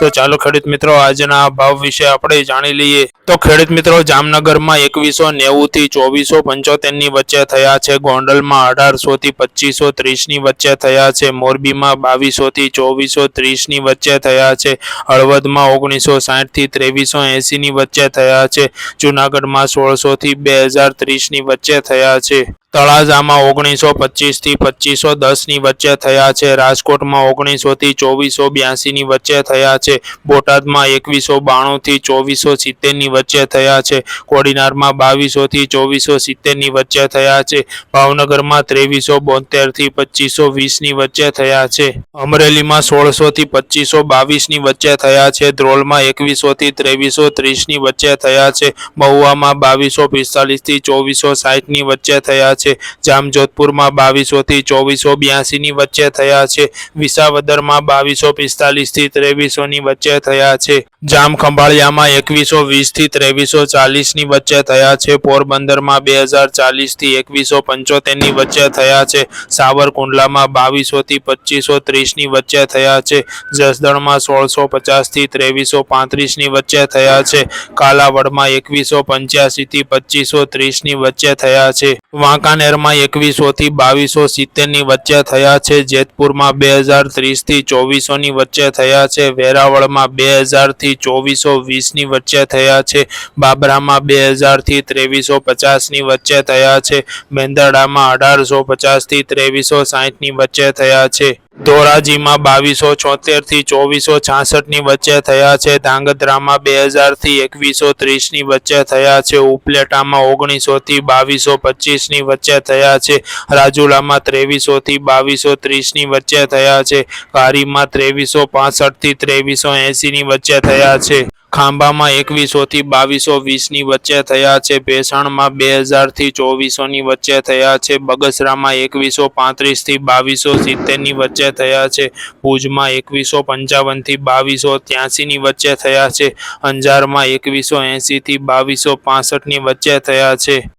તો ચાલો ખેડૂત મિત્રો, આજના ભાવ વિશે આપણે જાણી લઈએ. તો ખેડૂત મિત્રો, જામનગરમાં એકવીસો નેવું થી ચોવીસો પંચોતેરની વચ્ચે થયા છે. ગોંડલમાં અઢારસો થી પચીસો ત્રીસની વચ્ચે થયા છે. મોરબીમાં બાવીસો થી ચોવીસો ત્રીસની વચ્ચે થયા છે. હળવદમાં ઓગણીસો સાઠથી ત્રેવીસો એંસીની વચ્ચે થયા છે. જુનાગઢમાં સોળસો થી બે હજાર ત્રીસની વચ્ચે થયા છે. તળાજામાં ઓગણીસો પચીસથી પચીસો દસની વચ્ચે થયા છે. રાજકોટમાં ઓગણીસો થી ચોવીસો બ્યાસીની વચ્ચે થયા છે. બોટાદમાં એકવીસો બાણું થી ચોવીસો સિત્તેરની વચ્ચે થયા છે. કોડીનારમાં બાવીસો થી ચોવીસો સિત્તેરની વચ્ચે થયા છે. ભાવનગરમાં ત્રેવીસો બોતેરથી પચીસો વીસની વચ્ચે થયા છે. અમરેલીમાં સોળસો થી પચીસો બાવીસની વચ્ચે થયા છે. ધ્રોલમાં એકવીસો થી ત્રેવીસો ત્રીસની વચ્ચે થયા છે. મહુવામાં બાવીસો પિસ્તાલીસથી ચોવીસો સાઠની વચ્ચે થયા છે. જામજોધપુરમાં બાવીસો થી ચોવીસો બ્યાસીની વચ્ચે થયા છે. વિસાવદરમાં બાવીસો પિસ્તાલીસથી ત્રેવીસોની વચ્ચે થયા છે. જામ ખંભાળિયામાં એકવીસો વીસથી ત્રેવીસો ચાલીસની વચ્ચે થયા છે. પોરબંદરમાં બે હજાર ચાલીસથી એકવીસો પંચોતેરની વચ્ચે થયા છે. સાવરકુંડલામાં બાવીસો થી પચીસો ત્રીસની વચ્ચે થયા છે. જસદણમાં સોળસો પચાસથી ત્રેવીસો પાંત્રીસની વચ્ચે થયા છે. કાલાવડમાં એકવીસો પંચ્યાસી થી પચીસો ત્રીસની વચ્ચે થયા છે. વાંકાનેરમાં એકવીસો થી બાવીસો સિત્તેરની વચ્ચે થયા છે. જેતપુરમાં બે હજાર ત્રીસથી ચોવીસોની વચ્ચે થયા છે. વેરાવળમાં બે હજારથી ચોવીસો વીસની વચ્ચે થયા છે. બાબરામાં બે હજારથી ત્રેવીસો પચાસની વચ્ચે થયા છે. મેંદરડામાં અઢારસો પચાસથી ત્રેવીસો સાઠની વચ્ચે થયા છે. ધોરાજીમાં બાવીસો છોતેરથી ચોવીસો છાસઠની વચ્ચે થયા છે. ધાંગધ્રામાં બે હજારથી એકવીસો ત્રીસની વચ્ચે થયા છે. ઉપલેટામાં ઓગણીસો થી બાવીસો પચીસની વચ્ચે થયા છે. રાજુલામાં ત્રેવીસો થી બાવીસો ત્રીસની વચ્ચે થયા છે. કારીમાં ત્રેવીસો પાસઠથી ત્રેવીસો એંસીની વચ્ચે થયા છે. ખાંભામાં એકવીસો થી બાવીસો વીસની વચ્ચે થયા છે. ભેસાણમાં બે હજારથી ચોવીસોની વચ્ચે થયા છે. બગસરામાં એકવીસો પાંત્રીસથી બાવીસો સિત્તેરની વચ્ચે થયા છે. ભુજમાં એકવીસો પંચાવનથી બાવીસો ત્યાસીની વચ્ચે થયા છે. અંજારમાં એકવીસો એંસી થી બાવીસો પાસઠની વચ્ચે થયા છે.